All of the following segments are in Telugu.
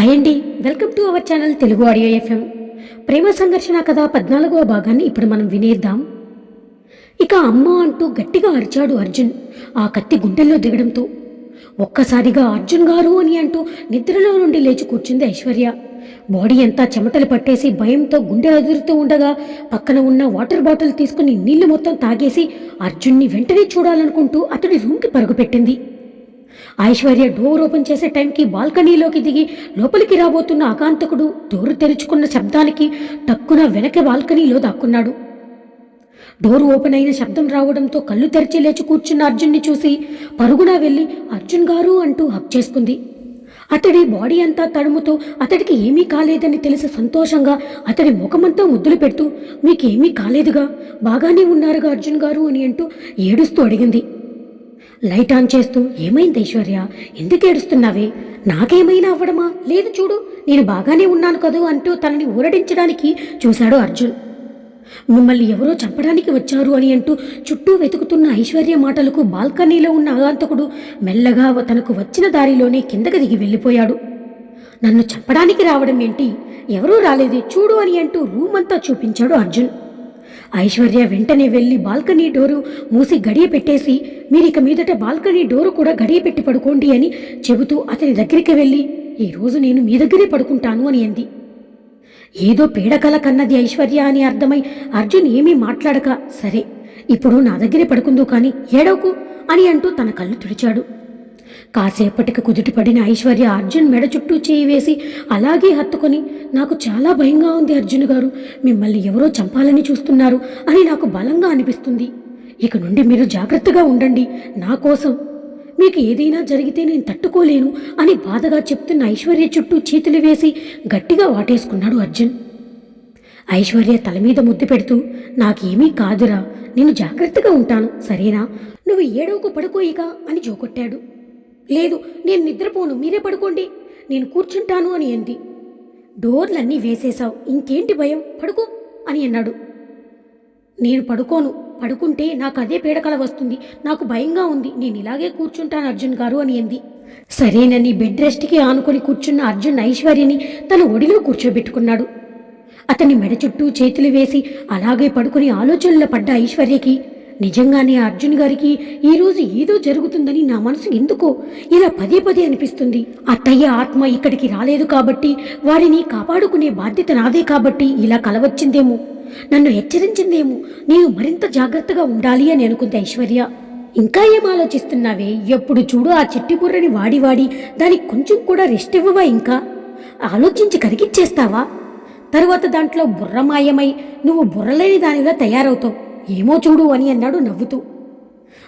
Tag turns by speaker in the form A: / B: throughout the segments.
A: హాయ్ అండి. Welcome to our channel Telugu audio FM. ప్రేమ సంఘర్షణ కథ పద్నాలుగవ భాగాన్ని ఇప్పుడు మనం వినేద్దాం. ఇక అమ్మ అంటూ గట్టిగా అరిచాడు అర్జున్ ఆ కత్తి గుండెల్లో దిగడంతో. ఒక్కసారిగా అర్జున్ గారు అని అంటూ నిద్రలో నుండి లేచి కూర్చుంది ఐశ్వర్య. బాడీ అంతా చెమటలు పట్టేసి భయంతో గుండె అదురుతూ ఉండగా పక్కన ఉన్న వాటర్ బాటిల్ తీసుకుని నీళ్ళు మొత్తం తాగేసి అర్జున్ని వెంటనే చూడాలనుకుంటూ అతడి రూమ్కి పరుగుపెట్టింది. ఐశ్వర్య డోర్ ఓపెన్ చేసే టైంకి బాల్కనీలోకి దిగి లోపలికి రాబోతున్న ఆకాంతకుడు డోరు తెరుచుకున్న శబ్దానికి టక్కున వెనక బాల్కనీలో దాక్కున్నాడు. డోర్ ఓపెన్ అయిన శబ్దం రావడంతో కళ్ళు తెరిచి లేచి కూర్చున్న అర్జున్ని చూసి పరుగున వెళ్ళి అర్జున్ గారు అంటూ హక్ చేసుకుంది. అతడి బాడీ అంతా తడుముతో అతడికి ఏమీ కాలేదని తెలిసి సంతోషంగా అతడి ముఖమంతా ముద్దులు పెడుతూ మీకేమీ కాలేదుగా బాగానే ఉన్నారుగా అర్జున్ గారు అని అంటూ ఏడుస్తూ అడిగింది. లైట్ ఆన్ చేస్తూ ఏమైంది ఐశ్వర్య? ఎందుకు ఏడుస్తున్నావే? నాకేమైనా అవ్వడమా? లేదు చూడు నేను బాగానే ఉన్నాను కదూ అంటూ తనని ఊరడించడానికి చూశాడు అర్జున్. మిమ్మల్ని ఎవరో చంపడానికి వచ్చారు అని అంటూ చుట్టూ వెతుకుతున్న ఐశ్వర్య మాటలకు బాల్కనీలో ఉన్న ఆగాంతకుడు మెల్లగా తనకు వచ్చిన దారిలోనే కిందకి దిగి వెళ్ళిపోయాడు. నన్ను చంపడానికి రావడం ఏంటి? ఎవరూ రాలేదే చూడు అని అంటూ రూమ్ అంతా చూపించాడు అర్జున్. ఐశ్వర్య వెంటనే వెళ్ళి బాల్కనీ డోరు మూసి గడియ పెట్టేసి మీరిక మీదట బాల్కనీ డోరు కూడా గడియ పెట్టి పడుకోండి అని చెబుతూ అతని దగ్గరికి వెళ్ళి ఈరోజు నేను మీ దగ్గరే పడుకుంటాను అని అంది. ఏదో పీడకల కన్నది ఐశ్వర్య అని అర్థమై అర్జున్ ఏమీ మాట్లాడక సరే ఇప్పుడు నా దగ్గరే పడుకుందో కానీ ఏడవకు అని అంటూ తన కళ్ళు తుడిచాడు. కాసేపటికి కుదుటిపడిన ఐశ్వర్య అర్జున్ మెడ చుట్టూ చేయి వేసి అలాగే హత్తుకొని నాకు చాలా భయంగా ఉంది అర్జున్ గారు మిమ్మల్ని ఎవరో చంపాలని చూస్తున్నారు అని నాకు బలంగా అనిపిస్తుంది. ఇక నుండి మీరు జాగ్రత్తగా ఉండండి నా కోసం. మీకు ఏదైనా జరిగితే నేను తట్టుకోలేను అని బాధగా చెప్తున్న ఐశ్వర్య చుట్టూ చేతులు వేసి గట్టిగా వాటేసుకున్నాడు అర్జున్. ఐశ్వర్య తల మీద ముద్దు పెడుతూ నాకేమీ కాదురా నేను జాగ్రత్తగా ఉంటాను సరేనా? నువ్వు ఏడవకు పడుకోయిక అని జోకొట్టాడు. లేదు నేను నిద్రపోను మీరే పడుకోండి. నేను కూర్చుంటాను అని అంది. డోర్లన్నీ వేసేశావు ఇంకేంటి భయం? పడుకో అని అన్నాడు. నేను పడుకోను పడుకుంటే నాకు అదే పీడకల వస్తుంది నాకు భయంగా ఉంది నేను ఇలాగే కూర్చుంటాను అర్జున్ గారు అని అంది. సరేనని బెడ్ రెస్ట్కి ఆనుకొని కూర్చున్న అర్జున్ ఐశ్వర్యని తన ఒడిలో కూర్చోబెట్టుకున్నాడు. అతని మెడ చుట్టూ చేతులు వేసి అలాగే పడుకుని ఆలోచనలో పడ్డ ఐశ్వర్యకి నిజంగానే అర్జున్ గారికి ఈరోజు ఏదో జరుగుతుందని నా మనసు ఎందుకో ఇలా పదే పదే అనిపిస్తుంది. అత్తయ్య ఆత్మ ఇక్కడికి రాలేదు కాబట్టి వారిని కాపాడుకునే బాధ్యత నాదే కాబట్టి ఇలా కలవచ్చిందేమో. నన్ను హెచ్చరించిందేమో. నేను మరింత జాగ్రత్తగా ఉండాలి అని అనుకుంది ఐశ్వర్య. ఇంకా ఏం ఆలోచిస్తున్నావే? ఎప్పుడు చూడు ఆ చిట్టి బుర్రని వాడి వాడి దానికి కొంచెం కూడా రెస్ట్ ఇవ్వవా ఇంకా? ఆలోచించి కరిగిచ్చేస్తావా తరువాత దాంట్లో బుర్రమాయమై నువ్వు బుర్రలేని దానిగా తయారవుతావు. ఏమో చూడు అని అన్నాడు నవ్వుతూ.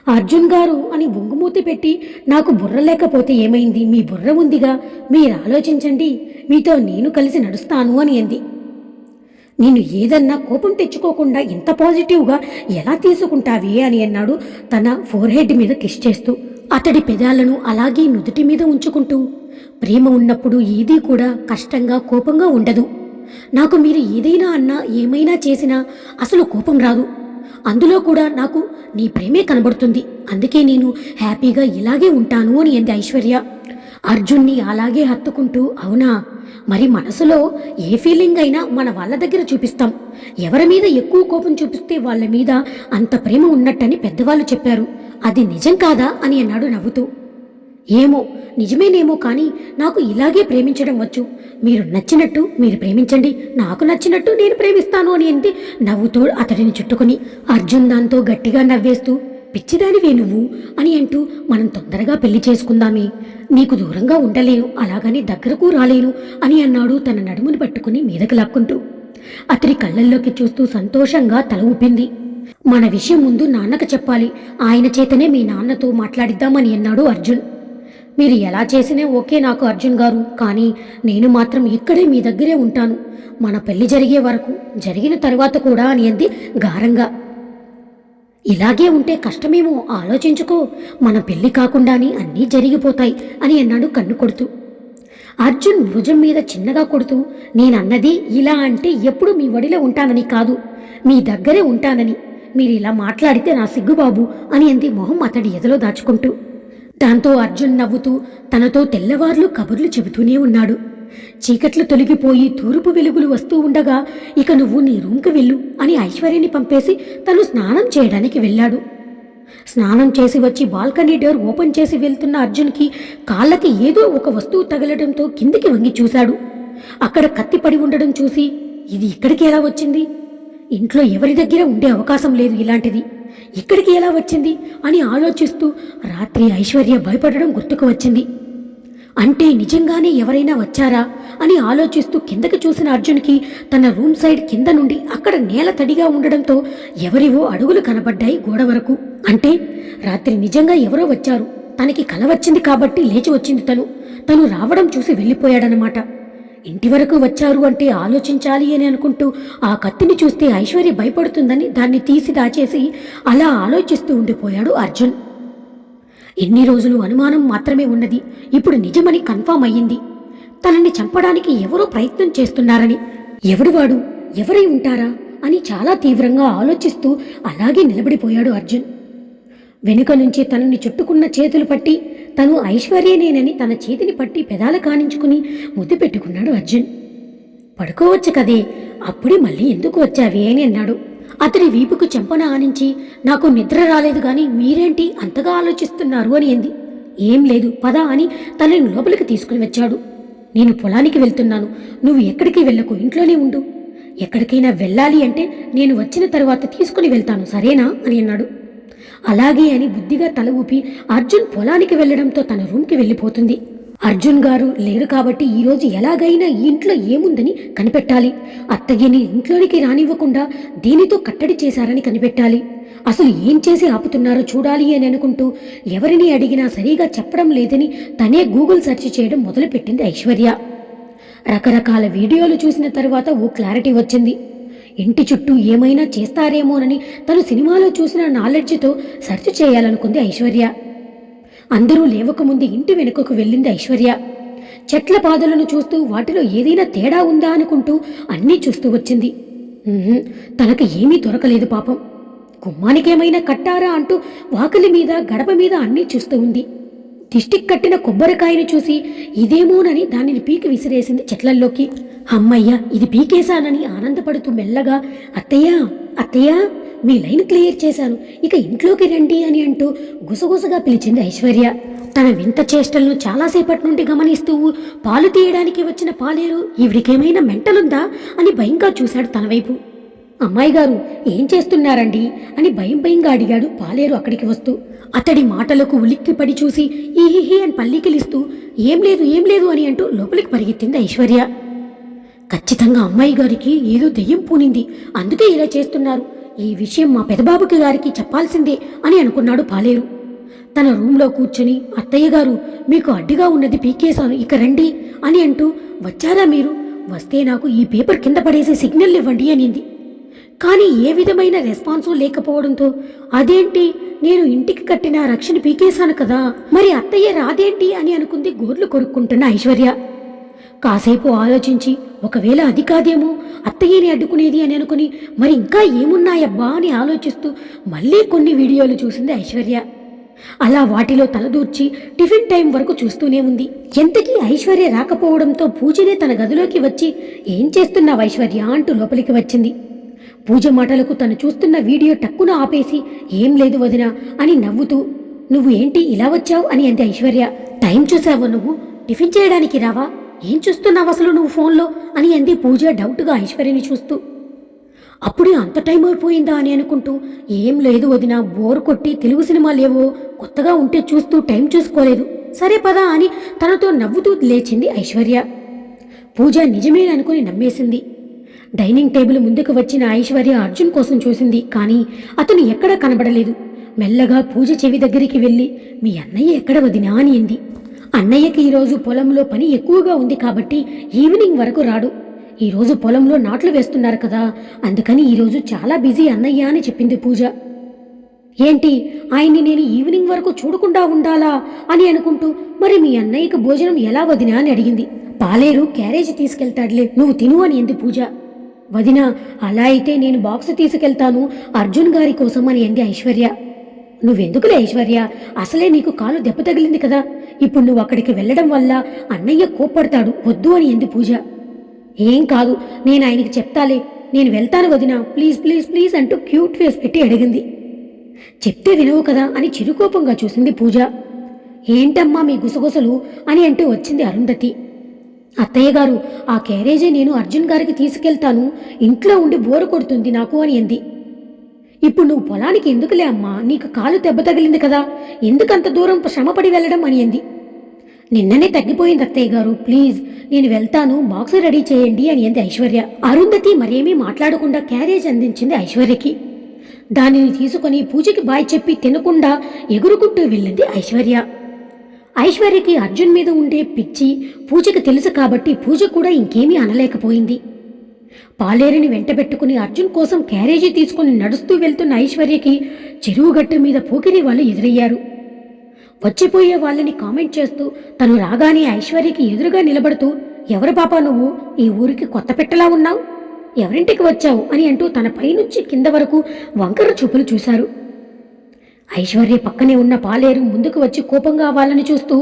A: అర్జున్ గారు అని బొంగుమూతి పెట్టి నాకు బుర్ర లేకపోతే ఏమైంది? మీ బుర్ర ఉందిగా. మీరు ఆలోచించండి. మీతో నేను కలిసి నడుస్తాను అని అంది. నేను ఏదన్నా కోపం తెచ్చుకోకుండా ఇంత పాజిటివ్గా ఎలా తీసుకుంటావే అని అన్నాడు తన ఫోర్ హెడ్ మీద కిష్ చేస్తూ. అతడి పెదాలను అలాగే నుదుటి మీద ఉంచుకుంటూ. ప్రేమ ఉన్నప్పుడు ఏదీ కూడా కష్టంగా కోపంగా ఉండదు. నాకు మీరు ఏదైనా అన్నా ఏమైనా చేసినా అసలు కోపం రాదు. అందులో కూడా నాకు నీ ప్రేమే కనబడుతుంది. అందుకే నేను హ్యాపీగా ఇలాగే ఉంటాను అని అంది ఐశ్వర్య. అర్జున్ని అలాగే హత్తుకుంటూ అవునా? మరి మనసులో ఏ ఫీలింగ్ అయినా మన వాళ్ళ దగ్గర చూపిస్తాం. ఎవరి మీద ఎక్కువ కోపం చూపిస్తే వాళ్ళ మీద అంత ప్రేమ ఉన్నట్టని పెద్దవాళ్ళు చెప్పారు. అది నిజం కాదా అని అన్నాడు నవ్వుతూ. ఏమో నిజమేనేమో కానీ నాకు ఇలాగే ప్రేమించడం వచ్చు. మీరు నచ్చినట్టు మీరు ప్రేమించండి. నాకు నచ్చినట్టు నేను ప్రేమిస్తాను అని అంటే నవ్వుతూ అతడిని చుట్టుకుని అర్జున్ దాంతో గట్టిగా నవ్వేస్తూ పిచ్చిదానివే నువ్వు అని అంటూ మనం తొందరగా పెళ్ళి చేసుకుందామే. నీకు దూరంగా ఉండలేను అలాగని దగ్గరకు రాలేను అని అన్నాడు తన నడుముని పట్టుకుని మీదకి లాక్కుంటూ. అతడి కళ్ళల్లోకి చూస్తూ సంతోషంగా తల ఊపింది. మన విషయం ముందు నాన్నకు చెప్పాలి. ఆయన చేతనే మీ నాన్నతో మాట్లాడిద్దామని అన్నాడు అర్జున్. మీరు ఎలా చేసినా ఓకే నాకు అర్జున్ గారు కానీ నేను మాత్రం ఇక్కడే మీ దగ్గరే ఉంటాను. మన పెళ్ళి జరిగే వరకు జరిగిన తరువాత కూడా అని అంది గారంగా. ఇలాగే ఉంటే కష్టమేమో ఆలోచించుకో. మన పెళ్ళి కాకుండానే అన్నీ జరిగిపోతాయి అని అన్నాడు కన్ను కొడుతూ. అర్జున్ భుజం మీద చిన్నగా కొడుతూ నేనన్నది ఇలా అంటే ఎప్పుడు మీ వడిలో ఉంటానని కాదు మీ దగ్గరే ఉంటానని. మీరు ఇలా మాట్లాడితే నా సిగ్గుబాబు అని అంది మొహం అతడి ఎదలో దాచుకుంటూ. దాంతో అర్జున్ నవ్వుతూ తనతో తెల్లవార్లు కబుర్లు చెబుతూనే ఉన్నాడు. చీకట్లు తొలగిపోయి తూర్పు వెలుగులు వస్తూ ఉండగా ఇక నువ్వు నీ రూమ్కి వెళ్ళు అని ఐశ్వర్యని పంపేసి తను స్నానం చేయడానికి వెళ్ళాడు. స్నానం చేసి వచ్చి బాల్కనీ డోర్ ఓపెన్ చేసి వెళ్తున్న అర్జున్కి కాళ్ళకి ఏదో ఒక వస్తువు తగలడంతో కిందికి వంగి చూశాడు. అక్కడ కత్తి పడి ఉండడం చూసి ఇది ఇక్కడికి ఎలా వచ్చింది? ఇంట్లో ఎవరి దగ్గర ఉండే అవకాశం లేదు ఇలాంటిది. ఇక్కడికి ఎలా వచ్చింది అని ఆలోచిస్తూ రాత్రి ఐశ్వర్య భయపడడం గుర్తుకు వచ్చింది. అంటే నిజంగానే ఎవరైనా వచ్చారా అని ఆలోచిస్తూ కిందకి చూసిన అర్జున్కి తన రూమ్ సైడ్ కింద నుండి అక్కడ నేల తడిగా ఉండడంతో ఎవరివో అడుగులు కనబడ్డాయి గోడ వరకు. అంటే రాత్రి నిజంగా ఎవరో వచ్చారు. తనకి కల వచ్చింది కాబట్టి లేచి వచ్చింది తను. తను రావడం చూసి వెళ్ళిపోయాడనమాట ఇంటి వరకు వచ్చారు అంటే ఆలోచించాలి అని అనుకుంటూ ఆ కత్తిని చూస్తే ఐశ్వర్య భయపడుతుందని దాన్ని తీసి దాచేసి అలా ఆలోచిస్తూ ఉండిపోయాడు అర్జున్. ఎన్ని రోజులు అనుమానం మాత్రమే ఉన్నది. ఇప్పుడు నిజమని కన్ఫామ్ అయ్యింది. తనని చంపడానికి ఎవరో ప్రయత్నం చేస్తున్నారని. ఎవడు వాడు? ఎవరై ఉంటారా? అని చాలా తీవ్రంగా ఆలోచిస్తూ అలాగే నిలబడిపోయాడు అర్జున్. వెనుక నుంచి తనని చుట్టుకున్న చేతులు పట్టి తను ఐశ్వర్యనేనని తన చేతిని పట్టి పెదాల కానించుకుని ముద్దు పెట్టుకున్నాడు అర్జున్. పడుకోవచ్చు కదే అప్పుడే మళ్ళీ ఎందుకు వచ్చావే అని అన్నాడు. అతడి వీపుకు చెంపన ఆనించి నాకు నిద్ర రాలేదు కానీ మీరేంటి అంతగా ఆలోచిస్తున్నారు అని అంది. ఏం లేదు పద అని తనని లోపలికి తీసుకుని వచ్చాడు. నేను పొలానికి వెళ్తున్నాను నువ్వు ఎక్కడికి వెళ్ళకు ఇంట్లోనే ఉండు. ఎక్కడికైనా వెళ్ళాలి అంటే నేను వచ్చిన తర్వాత తీసుకుని వెళ్తాను సరేనా అని అన్నాడు. అలాగే అని బుద్ధిగా తల ఊపి అర్జున్ పొలానికి వెళ్ళడంతో తన రూమ్కి వెళ్ళిపోతుంది. అర్జున్ గారు లేరు కాబట్టి ఈరోజు ఎలాగైనా ఈ ఇంట్లో ఏముందని కనిపెట్టాలి. అత్తయ్యని ఇంట్లోనికి రానివ్వకుండా దీనితో కట్టడి చేశారని కనిపెట్టాలి. అసలు ఏం చేసి ఆపుతున్నారో చూడాలి అని అనుకుంటూ ఎవరిని అడిగినా సరిగా చెప్పడం లేదని తనే గూగుల్ సెర్చ్ చేయడం మొదలుపెట్టింది ఐశ్వర్య. రకరకాల వీడియోలు చూసిన తర్వాత ఓ క్లారిటీ వచ్చింది. ఇంటి చుట్టూ ఏమైనా చేస్తారేమోనని తను సినిమాలో చూసిన నాలెడ్జ్తో సెర్చ్ చేయాలనుకుంది ఐశ్వర్య. అందరూ లేవకముందు ఇంటి వెనుకకు వెళ్ళింది ఐశ్వర్య. చెట్ల పాదలను చూస్తూ వాటిలో ఏదైనా తేడా ఉందా అనుకుంటూ అన్నీ చూస్తూ వచ్చింది. తనకు ఏమీ దొరకలేదు పాపం. గుమ్మానికేమైనా కట్టారా అంటూ వాకిలి మీద గడప మీద అన్నీ చూస్తూ ఉంది. దిష్టికి కట్టిన కొబ్బరికాయని చూసి ఇదేమోనని దానిని పీకి విసిరేసింది చెట్లల్లోకి. అమ్మయ్య ఇది పీకేశానని ఆనందపడుతూ మెల్లగా అత్తయ్య అత్తయ్య మీ లైన్ క్లియర్ చేశాను. ఇక ఇంట్లోకి రండి అని అంటూ గుసగుసగా పిలిచింది ఐశ్వర్య. తన వింత చేష్టలను చాలాసేపటి నుండి గమనిస్తూ పాలు తీయడానికి వచ్చిన పాలేరు ఈవిడికేమైనా మెంటలుందా? అని భయంగా చూశాడు తన వైపు. అమ్మాయి గారు ఏం చేస్తున్నారండి? అని భయం భయంగా అడిగాడు పాలేరు అక్కడికి వస్తూ. అతడి మాటలకు ఉలిక్కిపడి చూసి ఈహిహి అని పల్లికిలిస్తూ ఏం లేదు ఏం లేదు అని అంటూ లోపలికి పరిగెత్తింది ఐశ్వర్య. ఖచ్చితంగా అమ్మాయి గారికి ఏదో దెయ్యం పూనింది. అందుకే ఇలా చేస్తున్నారు. ఈ విషయం మా పెదబాబుకి గారికి చెప్పాల్సిందే అని అనుకున్నాడు పాలేరు తన రూంలో కూర్చొని అత్తయ్య గారు మీకు అడ్డుగా ఉన్నది పీకేశాను ఇక రండి అని అంటూ వచ్చారా మీరు? వస్తే నాకు ఈ పేపర్ కింద పడేసి సిగ్నల్ ఇవ్వండి అనింది. కానీ ఏ విధమైన రెస్పాన్సు లేకపోవడంతో అదేంటి? నేను ఇంటికి కట్టిన రక్షణ పీకేశాను కదా. మరి అత్తయ్య రాదేంటి అని అనుకుంది గోర్లు కొరుక్కుంటున్న ఐశ్వర్య. కాసేపు ఆలోచించి ఒకవేళ అది కాదేమో అత్తయ్యని అడ్డుకునేది అని అనుకుని మరి ఇంకా ఏమున్నాయబ్బా అని ఆలోచిస్తూ మళ్ళీ కొన్ని వీడియోలు చూసింది ఐశ్వర్య. అలా వాటిలో తలదూర్చి టిఫిన్ టైం వరకు చూస్తూనే ఉంది. ఎంతకీ ఐశ్వర్య రాకపోవడంతో పూజనే తన గదిలోకి వచ్చి ఏం చేస్తున్నావు ఐశ్వర్య? అంటూ లోపలికి వచ్చింది. పూజ మాటలకు తను చూస్తున్న వీడియో టక్కున ఆపేసి ఏం లేదు వదినా అని నవ్వుతూ నువ్వు ఏంటి ఇలా వచ్చావు? అని అంది ఐశ్వర్య. టైం చూసావా నువ్వు? టిఫిన్ చేయడానికి రావా? ఏం చూస్తున్నావు అసలు నువ్వు ఫోన్లో? అని అంది పూజ డౌట్గా ఐశ్వర్యని చూస్తూ. అప్పుడే అంత టైం అయిపోయిందా? అని అనుకుంటూ ఏం లేదు వదిన బోర్ కొట్టి తెలుగు సినిమాలేవో కొత్తగా ఉంటే చూస్తూ టైం చూసుకోలేదు. సరే పదా అని తనతో నవ్వుతూ లేచింది ఐశ్వర్య. పూజ నిజమేననుకుని నమ్మేసింది. డైనింగ్ టేబుల్ ముందుకు వచ్చిన ఐశ్వర్య అర్జున్ కోసం చూసింది కానీ అతను ఎక్కడా కనబడలేదు. మెల్లగా పూజ చెవి దగ్గరికి వెళ్ళి మీ అన్నయ్య ఎక్కడ వదినా? అని అంది. అన్నయ్యకి ఈరోజు పొలంలో పని ఎక్కువగా ఉంది కాబట్టి ఈవినింగ్ వరకు రాడు. ఈరోజు పొలంలో నాట్లు వేస్తున్నారు కదా అందుకని ఈరోజు చాలా బిజీ అన్నయ్య అని చెప్పింది పూజ. ఏంటి ఆయన్ని నేను ఈవినింగ్ వరకు చూడకుండా ఉండాలా? అని అనుకుంటూ మరి మీ అన్నయ్యకు భోజనం ఎలా వదినా? అని అడిగింది. పాలేరు క్యారేజ్ తీసుకెళ్తాడులే నువ్వు తిను అని ఎంది పూజ. వదినా అలా అయితే నేను బాక్స్ తీసుకెళ్తాను. అర్జున్ గారి కోసం అని అంది ఐశ్వర్య. నువ్వెందుకులే ఐశ్వర్య? అసలే నీకు కాలు దెబ్బ తగిలింది కదా. ఇప్పుడు నువ్వు అక్కడికి వెళ్ళడం వల్ల అన్నయ్య కోప్పడతాడు. వద్దు అని ఎంది పూజ. ఏం కాదు నేను ఆయనకి చెప్తాలే. నేను వెళ్తాను వదినా. ప్లీజ్ ప్లీజ్ ప్లీజ్ అంటూ క్యూట్ ఫేస్ పెట్టి అడిగింది. చెప్తే వినవు కదా అని చిరుకోపంగా చూసింది పూజ. ఏంటమ్మా మీ గుసగుసలు అని అంటూ వచ్చింది అరుంధతి. అత్తయ్య గారు ఆ క్యారేజీ నేను అర్జున్ గారికి తీసుకెళ్తాను. ఇంట్లో ఉండి బోరు కొడుతుంది నాకు అని అంది. ఇప్పుడు నువ్వు పొలానికి ఎందుకులే అమ్మా? నీకు కాలు దెబ్బ తగిలింది కదా. ఎందుకంత దూరం శ్రమపడి వెళ్ళడం అని అంది. నిన్ననే తగ్గిపోయింది అత్తయ్య గారు. ప్లీజ్ నేను వెళ్తాను. బాక్స్ రెడీ చేయండి అని అంది ఐశ్వర్య. అరుంధతి మరేమీ మాట్లాడకుండా క్యారేజ్ అందించింది ఐశ్వర్యకి. దానిని తీసుకొని పూజకి బాయ్ చెప్పి తినకుండా ఎగురుకుంటూ వెళ్ళింది ఐశ్వర్య. ఐశ్వర్యకి అర్జున్ మీద ఉండే పిచ్చి పూజకి తెలుసు కాబట్టి పూజ కూడా ఇంకేమీ అనలేకపోయింది. పాలేరిని వెంటబెట్టుకుని అర్జున్ కోసం క్యారేజీ తీసుకుని నడుస్తూ వెళ్తున్న ఐశ్వర్యకి చెరువుగట్టు మీద పోకిరి వాళ్ళు ఎదురయ్యారు. వచ్చిపోయే వాళ్ళని కామెంట్ చేస్తూ తను రాగానే ఐశ్వర్యకి ఎదురుగా నిలబడుతూ ఎవరు పాపా నువ్వు? ఈ ఊరికి కొత్త పెట్టలా ఉన్నావు? ఎవరింటికి వచ్చావు? అని అంటూ తన పైనుంచి కింద వరకు వంకర చూపులు చూశారు. ఐశ్వర్య పక్కనే ఉన్న పాలేరు ముందుకు వచ్చి కోపంగా అవ్వాలని చూస్తూ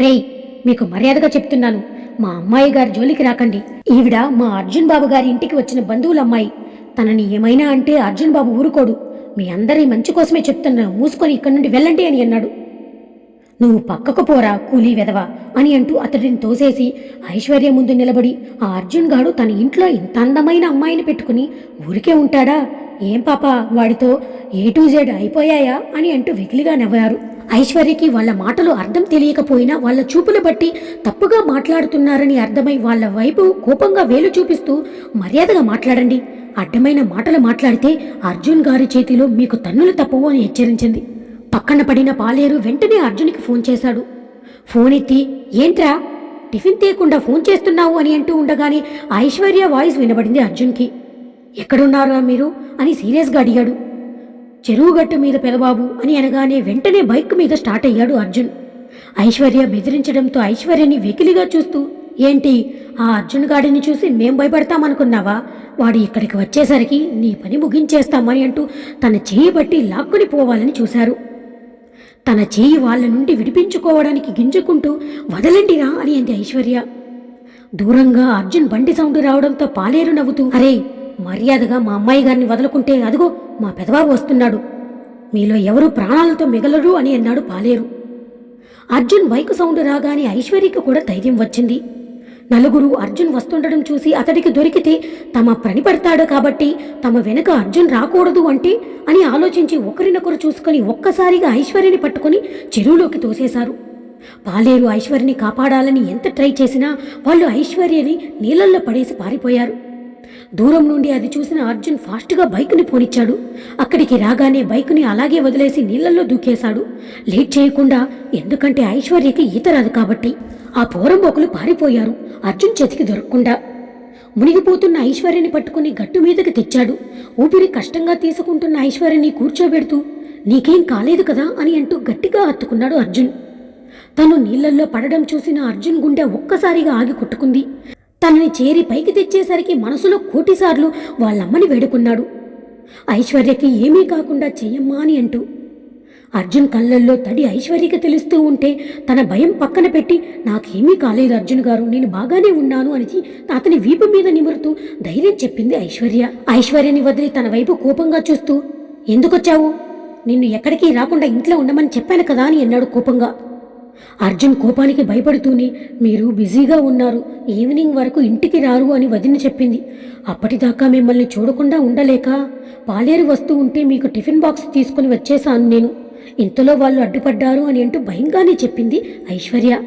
A: రేయ్ మీకు మర్యాదగా చెప్తున్నాను. మా అమ్మాయి గారి జోలికి రాకండి. ఈవిడ మా అర్జున్ బాబు గారి ఇంటికి వచ్చిన బంధువుల అమ్మాయి తనని ఏమైనా అంటే అర్జున్ బాబు ఊరుకోడు. మీ అందరి మంచి కోసమే చెప్తున్నా మూసుకొని ఇక్కడి నుండి వెళ్ళండి అని అన్నాడు. నువ్వు పక్కకు పోరా కూలీ వెదవ అని అంటూ అతడిని తోసేసి ఐశ్వర్య ముందు నిలబడి ఆ అర్జున్ గాడు తన ఇంట్లో ఇంత అందమైన అమ్మాయిని పెట్టుకుని ఊరికే ఉంటాడా? ఏం పాప వాడితో ఏ టు జెడ్ అయిపోయాయా అని అంటూ వెకిలిగా నవ్వారు. ఐశ్వర్యకి వాళ్ళ మాటలు అర్థం తెలియకపోయినా వాళ్ళ చూపులు బట్టి తప్పుగా మాట్లాడుతున్నారని అర్థమై వాళ్ళ వైపు కోపంగా వేలు చూపిస్తూ మర్యాదగా మాట్లాడండి. అడ్డమైన మాటలు మాట్లాడితే అర్జున్ గారి చేతిలో మీకు తన్నులు తప్పవు అని హెచ్చరించింది. పక్కన పడిన పాలేరు వెంటనే అర్జున్కి ఫోన్ చేశాడు. ఫోన్ ఎత్తి ఏంట్రా? టిఫిన్ తీయకుండా ఫోన్ చేస్తున్నావు అని అంటూ ఉండగానే ఐశ్వర్య వాయిస్ వినబడింది అర్జున్కి. ఎక్కడున్నారా మీరు? అని సీరియస్గా అడిగాడు. చెరువుగట్టు మీద పెదబాబు అని అనగానే వెంటనే బైక్ మీద స్టార్ట్ అయ్యాడు అర్జున్. ఐశ్వర్య బెదిరించడంతో ఐశ్వర్యని వెకిలిగా చూస్తూ ఏంటి ఆ అర్జున్ గాడిని చూసి మేం భయపడతామనుకున్నావా? వాడు ఇక్కడికి వచ్చేసరికి నీ పని ముగించేస్తామని అంటూ తన చేయి బట్టి లాక్కుని పోవాలని చూశారు. తన చేయి వాళ్ళ నుండి విడిపించుకోవడానికి గింజుకుంటూ వదలండిరా అని అంది ఐశ్వర్య. దూరంగా అర్జున్ బండి సౌండ్ రావడంతో పాలేరు నవ్వుతూ అరే మర్యాదగా మా అమ్మాయి గారిని వదులుకుంటే అదిగో మా పెదబాబు వస్తున్నాడు. మీలో ఎవరు ప్రాణాలతో మిగలరు అని అన్నాడు పాలేరు. అర్జున్ బైక్ సౌండ్ రాగానే ఐశ్వర్యకి కూడా ధైర్యం వచ్చింది. నలుగురు అర్జున్ వస్తుండడం చూసి అతడికి దొరికితే తమ పనిపడతాడు కాబట్టి తమ వెనుక అర్జున్ రాకూడదు అంటే అని ఆలోచించి ఒకరినొకరు చూసుకొని ఒక్కసారిగా ఐశ్వర్యని పట్టుకొని చెరువులోకి తోసేశారు. పాలేరు ఐశ్వర్యని కాపాడాలని ఎంత ట్రై చేసినా వాళ్ళు ఐశ్వర్యని నీళ్ళల్లో పడేసి పారిపోయారు. దూరం నుండి అది చూసిన అర్జున్ ఫాస్ట్గా బైక్ని పోనిచ్చాడు. అక్కడికి రాగానే బైక్ని అలాగే వదిలేసి నీళ్ళల్లో దూకేశాడు. లేట్ చేయకుండా ఎందుకంటే ఐశ్వర్యకి ఈత రాదు కాబట్టి. ఆ పోరంబోకులు పారిపోయారు. అర్జున్ చేతికి దొరకకుండా. మునిగిపోతున్న ఐశ్వర్యని పట్టుకుని గట్టు మీదకి తెచ్చాడు. ఊపిరి కష్టంగా తీసుకుంటున్న ఐశ్వర్యని కూర్చోబెడుతూ నీకేం కాలేదు కదా? అని అంటూ గట్టిగా హత్తుకున్నాడు అర్జున్. తను నీళ్ళల్లో పడడం చూసిన అర్జున్ గుండె ఒక్కసారిగా ఆగి కొట్టుకుంది. తనని చేరి పైకి తెచ్చేసరికి మనసులో కోటిసార్లు వాళ్ళమ్మని వేడుకున్నాడు. ఐశ్వర్యకి ఏమీ కాకుండా చెయ్యమ్మా అని అంటూ. అర్జున్ కళ్ళల్లో తడి ఐశ్వర్యకి తెలుస్తూ ఉంటే తన భయం పక్కన పెట్టి నాకేమీ కాలేదు అర్జున్ గారు నేను బాగానే ఉన్నాను అని అతని వీపు మీద నిమురుతూ ధైర్యం చెప్పింది ఐశ్వర్య. ఐశ్వర్యని వదిలి తన వైపు కోపంగా చూస్తూ ఎందుకొచ్చావు? నిన్ను ఎక్కడికి రాకుండా ఇంట్లో ఉండమని చెప్పాను కదా అని అన్నాడు కోపంగా. అర్జున్ కోపానికి భయపడుతూనే మీరు బిజీగా ఉన్నారు. ఈవినింగ్ వరకు ఇంటికి రారు అని వదిన చెప్పింది. అప్పటిదాకా మిమ్మల్ని చూడకుండా ఉండలేక పాలేరు వస్తూ ఉంటే మీకు టిఫిన్ బాక్స్ తీసుకుని వచ్చేశాను నేను. ఇంతలో వాళ్ళు అడ్డుపడ్డారు అని అంటూ భయంగానే చెప్పింది ఐశ్వర్య.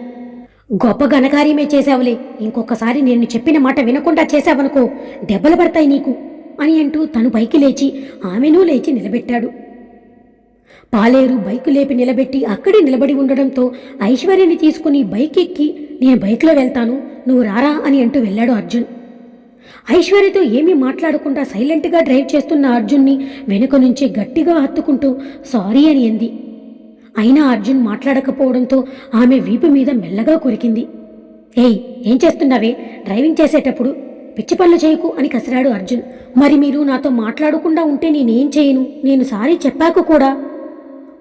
A: గొప్ప ఘనకార్యమే చేశావులే. ఇంకొకసారి నేను చెప్పిన మాట వినకుండా చేశావనుకో దెబ్బలు పడతాయి నీకు అని అంటూ తను పైకి లేచి ఆమెను లేచి నిలబెట్టాడు. పాలేరు బైకు లేపి నిలబెట్టి అక్కడే నిలబడి ఉండడంతో ఐశ్వర్యని తీసుకుని బైక్ ఎక్కి నేను బైక్లో వెళ్తాను. నువ్వు రారా అని అంటూ వెళ్ళాడు అర్జున్. ఐశ్వర్యతో ఏమీ మాట్లాడకుండా సైలెంట్గా డ్రైవ్ చేస్తున్న అర్జున్ని వెనుక నుంచి గట్టిగా హత్తుకుంటూ సారీ అని అంది. అయినా అర్జున్ మాట్లాడకపోవడంతో ఆమె వీపు మీద మెల్లగా కొరికింది. ఏయ్ ఏం చేస్తున్నావే? డ్రైవింగ్ చేసేటప్పుడు పిచ్చి పనులు చేయకు అని కసిరాడు అర్జున్. మరి మీరు నాతో మాట్లాడకుండా ఉంటే నేనేం చేయను? నేను సారీ చెప్పాక కూడా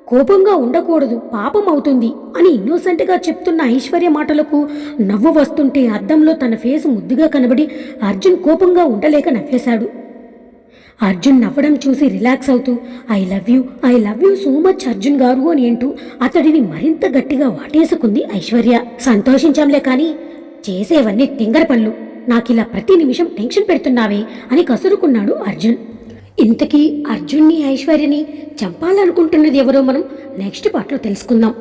A: కోపంగా ఉండకూడదు పాపం అవుతుంది అని ఇన్నోసెంట్గా చెప్తున్న ఐశ్వర్య మాటలకు నవ్వు వస్తుంటే అద్దంలో తన ఫేస్ ముద్దుగా కనబడి అర్జున్ కోపంగా ఉండలేక నవ్వేశాడు. అర్జున్ నవ్వడం చూసి రిలాక్స్ అవుతూ I love you I love you so much Arjun garu అని అంటూ అతడిని మరింత గట్టిగా వాటేసుకుంది ఐశ్వర్య. సంతోషించాంలే కానీ చేసేవన్నీ తింగర నాకు నాకిలా ప్రతి నిమిషం టెన్షన్ పెడుతున్నావే అని కసురుకున్నాడు అర్జున్. ఇంతకీ అర్జున్ని ఐశ్వర్యని చంపాలనుకుంటున్నది ఎవరో మనం నెక్స్ట్ పాటలో తెలుసుకుందాం.